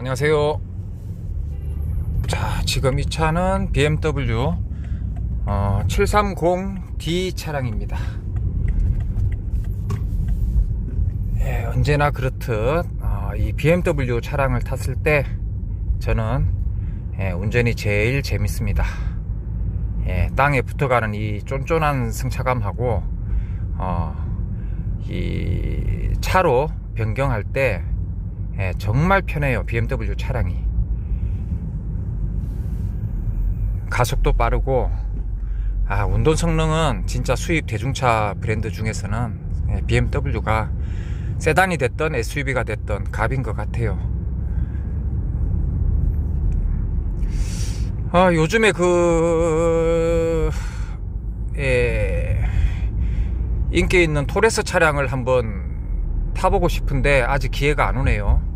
안녕하세요. 자, 지금 이 차는 BMW 어, 730D 차량입니다. 예, 언제나 그렇듯 어, 이 BMW 차량을 탔을 때 저는 예, 운전이 제일 재밌습니다. 예, 땅에 붙어가는 이 쫀쫀한 승차감하고 어, 이 차로 변경할 때 예, 정말 편해요 BMW 차량이 가속도 빠르고 아, 운동 성능은 진짜 수입 대중차 브랜드 중에서는 예, BMW가 세단이 됐던 SUV가 됐던 갑인 것 같아요. 아, 요즘에 그, 예, 인기 있는 토레스 차량을 한번 타보고 싶은데 아직 기회가 안 오네요.